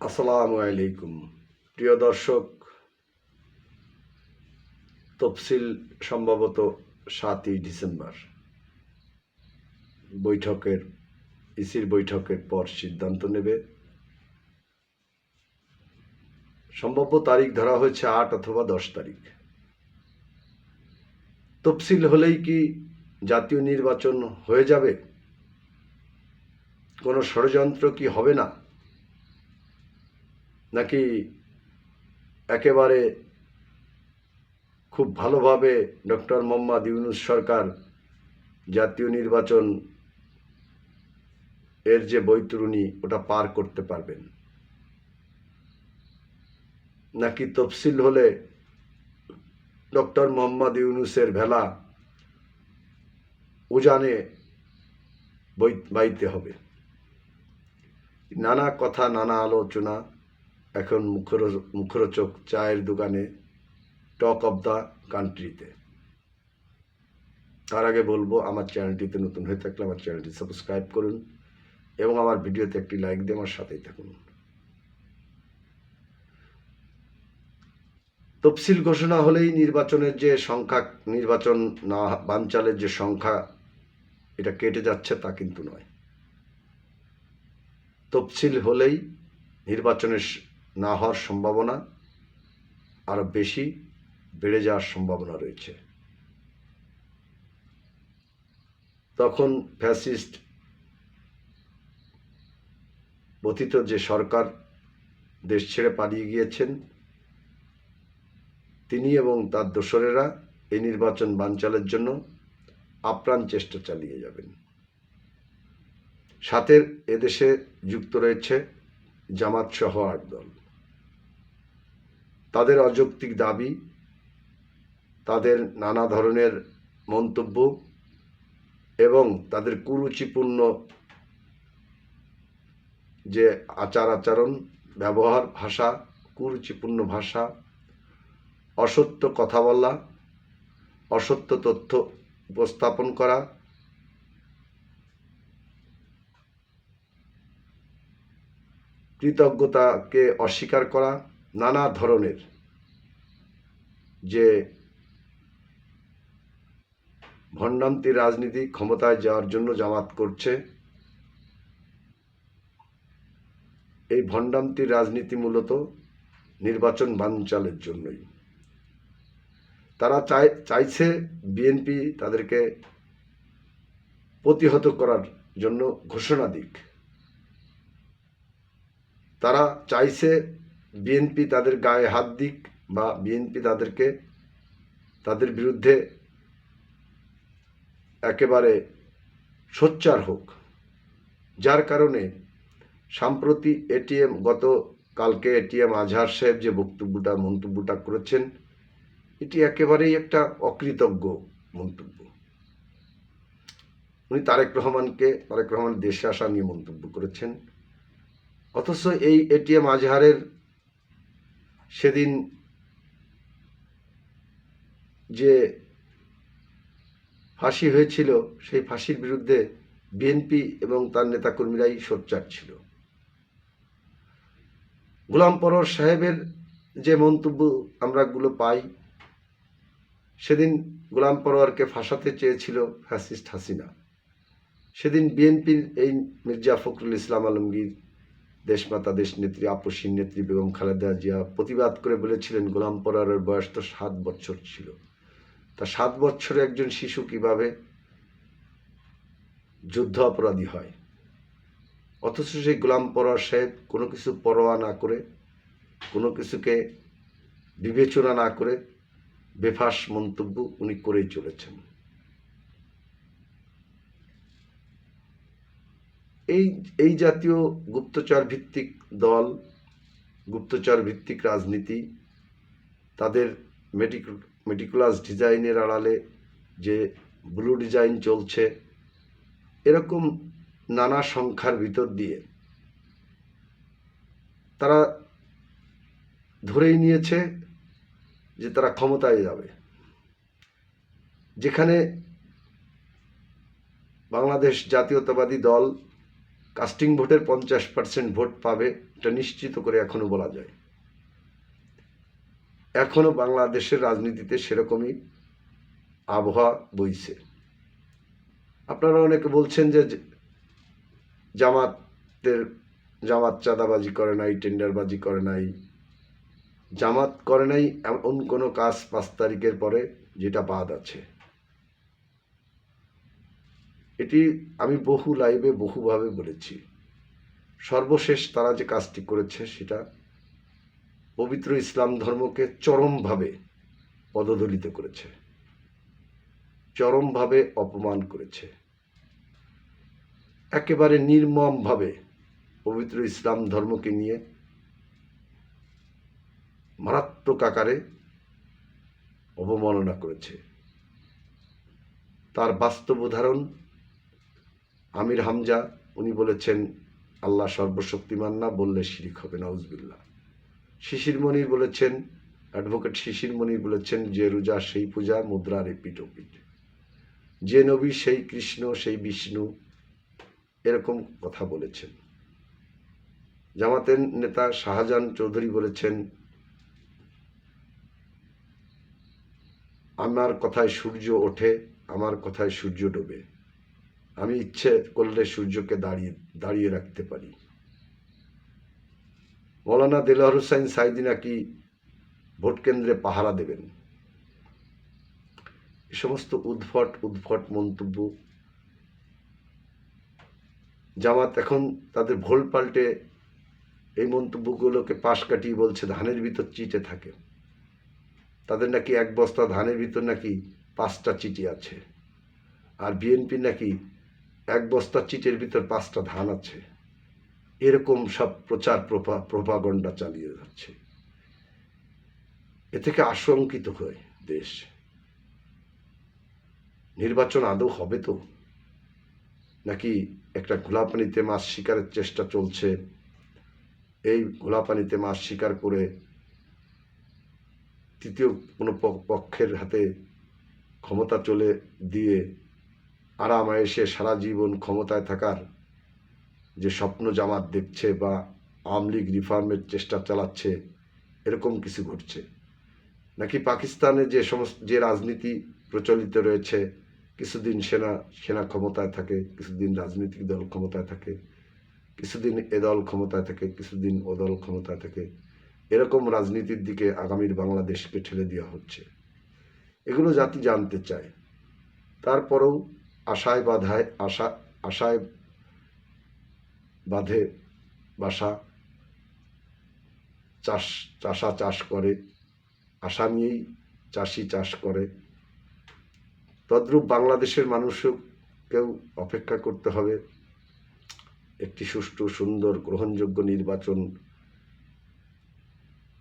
আসসালামু আলাইকুম। প্রিয় দর্শক, তফসিল সম্ভবত সাতই ডিসেম্বর। বৈঠকের, ইসির বৈঠকের পর সিদ্ধান্ত নেবে। সম্ভাব্য তারিখ ধরা হয়েছে আট অথবা দশ তারিখ। তফসিল হলেই কি জাতীয় নির্বাচন হয়ে যাবে? কোনো ষড়যন্ত্র কি হবে না? নাকি একেবারে খুব ভালোভাবে ডক্টর মোহাম্মদ ইউনুস সরকার জাতীয় নির্বাচন এর যে বৈতরণী, ওটা পার করতে পারবেন? নাকি তফসিল হলে ডক্টর মোহাম্মদ ইউনুসের ভেলা উজানে বই- বাইতে হবে? নানা কথা, নানা আলোচনা এখন মুখর মুখরোচক চায়ের দোকানে টক অব দ্য কান্ট্রিতে তার আগে বলব, আমার চ্যানেলটিতে নতুন হয়ে থাকলে আমার চ্যানেলটি সাবস্ক্রাইব করুন এবং আমার ভিডিওতে একটি লাইক দিয়ে আমার সাথেই থাকুন। তফসিল ঘোষণা হলেই নির্বাচনের যে সংখ্যা, নির্বাচন না বানচালের যে সংখ্যা, এটা কেটে যাচ্ছে তা কিন্তু নয়। তফসিল হলেই নির্বাচনের না হওয়ার সম্ভাবনা আরও বেশি বেড়ে যাওয়ার সম্ভাবনা রয়েছে। তখন ফ্যাসিস্ট কথিত যে সরকার দেশ ছেড়ে পালিয়ে গিয়েছেন, তিনি এবং তার দোসরেরা এই নির্বাচন বানচালের জন্য আপ্রাণ চেষ্টা চালিয়ে যাবেন। সাথে এদেশে যুক্ত রয়েছে জামাত সহ আট দল। তাদের অযৌক্তিক দাবি, তাদের নানা ধরনের মন্তব্য এবং তাদের কুরুচিপূর্ণ যে আচার আচরণ, ব্যবহার, ভাষা, কুরুচিপূর্ণ ভাষা, অসত্য কথা বলা, অসত্য তথ্য উপস্থাপন করা, কৃতজ্ঞতাকে অস্বীকার করা নানা ধরনের যে ভণ্ডান্তি রাজনীতি ক্ষমতায় যাওয়ার জন্য জামাত করছে, এই ভণ্ডান্তির রাজনীতি মূলত নির্বাচন বানচালের জন্যই। তারা চাই, চাইছে বিএনপি তাদেরকে প্রতিহত করার জন্য ঘোষণা দিক। তারা চাইছে বিএনপি তাদের গায়ে হাত দিক বা বিএনপি তাদেরকে, তাদের বিরুদ্ধে একেবারে সোচ্চার হোক। যার কারণে সাম্প্রতি এটিএম গত কালকে এটিএম আজহার সাহেব যে বক্তব্যটা, মন্তব্যটা করেছেন, এটি একেবারেই একটা অকৃতজ্ঞ মন্তব্য। উনি তারেক রহমানকে, তারেক রহমান দেশে আসা নিয়ে মন্তব্য করেছেন। অথচ এই এটিএম আজহারের সেদিন যে ফাঁসি হয়েছিল, সেই ফাঁসির বিরুদ্ধে বিএনপি এবং তার নেতাকর্মীরাই সোচ্চার ছিল। গোলাম পরর সাহেবের যে মন্তব্য আমরা গুলো পাই, সেদিন গোলাম পরোয়ারকে ফাঁসাতে চেয়েছিল ফ্যাসিস্ট হাসিনা। সেদিন বিএনপির এই মির্জা ফখরুল ইসলাম আলমগীর দেশমাতা দেশ নেত্রী আপসীন নেত্রী বেগম খালেদা জিয়া প্রতিবাদ করে বলেছিলেন, গোলাম পরারের বয়স তো সাত বছর ছিল। তা সাত বছরে একজন শিশু কীভাবে যুদ্ধ অপরাধী হয়? অথচ সেই গোলাম পরার সাহেব কোনো কিছু পরোয়া না করে, কোনো কিছুকে বিবেচনা না করে বেফাস মন্তব্য উনি করেই চলেছেন। এই এই জাতীয় গুপ্তচর ভিত্তিক দল গুপ্তচর ভিত্তিক রাজনীতি, তাদের মেটিক, মেটিকুলাস ডিজাইনের আড়ালে যে ব্লু ডিজাইন চলছে, এরকম নানা সংখ্যার ভিতর দিয়ে তারা ধরেই নিয়েছে যে তারা ক্ষমতায় যাবে। যেখানে বাংলাদেশ জাতীয়তাবাদী দল কাস্টিং ভোটের পঞ্চাশ পার্সেন্ট ভোট পাবে, এটা নিশ্চিত করে এখনও বলা যায়। এখনও বাংলাদেশের রাজনীতিতে সেরকমই আবহাওয়া বইছে। আপনারা অনেকে বলছেন যে যে- জামাতের, জামাত চাঁদাবাজি করে নাই, টেন্ডারবাজি করে নাই। জামাত করে নাই এমন কোনো কাজ পাঁচ তারিখের পরে যেটা বাদ আছে। এটি আমি বহু লাইভে বহুভাবে বলেছি। সর্বশেষ তারা যে কাজটি করেছে সেটা পবিত্র ইসলাম ধর্মকে চরমভাবে পদদলিত করেছে। চরমভাবে অপমান করেছে। একেবারে নির্মমভাবে পবিত্র ইসলাম ধর্মকে নিয়ে মারাত্মক আকারে অবমাননা করেছে। তার বাস্তব উদাহরণ আমির হামজা, উনি বলেছেন, আল্লাহ সর্বশক্তিমান না বললে শিরিক হবে নাউজবিল্লা শিশির মনির বলেছেন, অ্যাডভোকেট শিশির মনির বলেছেন, যে রোজা, সেই পূজা মুদ্রার পিঠ পিঠ যে নবী, সেই কৃষ্ণ, সেই বিষ্ণু, এরকম কথা বলেছেন। জামাতের নেতা শাহজাহান চৌধুরী বলেছেন, আমার কথায় সূর্য ওঠে, আমার কথায় সূর্য ডোবে। আমি ইচ্ছে করলে সূর্যকে দাঁড়িয়ে দাঁড়িয়ে রাখতে পারি। মৌলানা দেলোয়ার হোসাইন সাইদি নাকি ভোট কেন্দ্রে পাহারা দেবেন? এ সমস্ত উদ্ভট উদ্ভট মন্তব্য জামাত এখন তাদের ভোল পাল্টে এই মন্তব্যগুলোকে পাশ কাটিয়ে বলছে, ধানের ভিতর চিটে থাকে। তাদের নাকি এক বস্তা ধানের ভিতর নাকি পাঁচটা চিটি আছে? আর বিএনপি নাকি এক বস্তা চিটের ভিতর পাঁচটা ধান আছে। এরকম সব প্রচার প্রপা প্রপাগণ্ডা চালিয়ে যাচ্ছে। এ থেকে আশঙ্কিত হয় দেশ। নির্বাচন আদৌ হবে তো? নাকি একটা ঘোলাপানিতে মাছ শিকারের চেষ্টা চলছে? এই ঘোলাপানিতে মাছ শিকার করে তৃতীয় কোনো পক্ষের হাতে ক্ষমতা চলে দিয়ে আরাম এসে সারা জীবন ক্ষমতায় থাকার যে স্বপ্ন জামাত দেখছে বা আওয়ামী লীগ রিফর্মের চেষ্টা চালাচ্ছে, এরকম কিছু ঘটছে। নাকি পাকিস্তানে যে সমস্ত, যে রাজনীতি প্রচলিত রয়েছে, কিছুদিন সেনা সেনা ক্ষমতায় থাকে, কিছুদিন রাজনৈতিক দল ক্ষমতায় থাকে, কিছুদিন এ দল ক্ষমতায় থাকে, কিছুদিন ও দল ক্ষমতায় থাকে, এরকম রাজনীতির দিকে আগামীর বাংলাদেশকে ঠেলে দেওয়া হচ্ছে। এগুলো জাতি জানতে চায়। তারপরেও আশায় বাধায়, আশা, আশায় বাঁধে বাসা, চাষ, চাষা চাষ করে, আশা নিয়েই চাষি চাষ করে। তদ্রূপ বাংলাদেশের মানুষকেও অপেক্ষা করতে হবে। একটি সুষ্ঠু, সুন্দর, গ্রহণযোগ্য নির্বাচন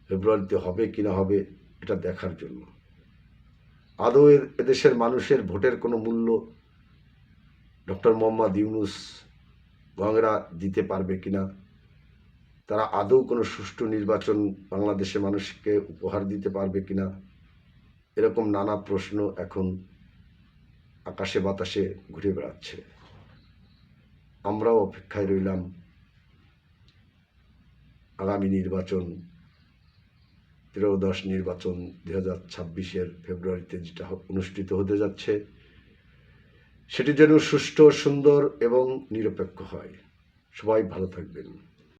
ফেব্রুয়ারিতে হবে কি না হবে এটা দেখার জন্য। আদৌ এদেশের মানুষের ভোটের কোনো মূল্য ডক্টর মোহাম্মদ ইউনুস গংরা দিতে পারবে কিনা? তারা আদৌ কোনো সুষ্ঠু নির্বাচন বাংলাদেশের মানুষকে উপহার দিতে পারবে কিনা? এরকম নানা প্রশ্ন এখন আকাশে বাতাসে ঘুরে বেড়াচ্ছে। আমরাও অপেক্ষায় রইলাম আগামী নির্বাচন, ত্রয়োদশ নির্বাচন দু হাজার ছাব্বিশের ফেব্রুয়ারিতে যেটা অনুষ্ঠিত হতে যাচ্ছে। সেটি যেন সুষ্ঠু সুন্দর এবং নিরপেক্ষ হয়। সবাই ভালো থাকবেন।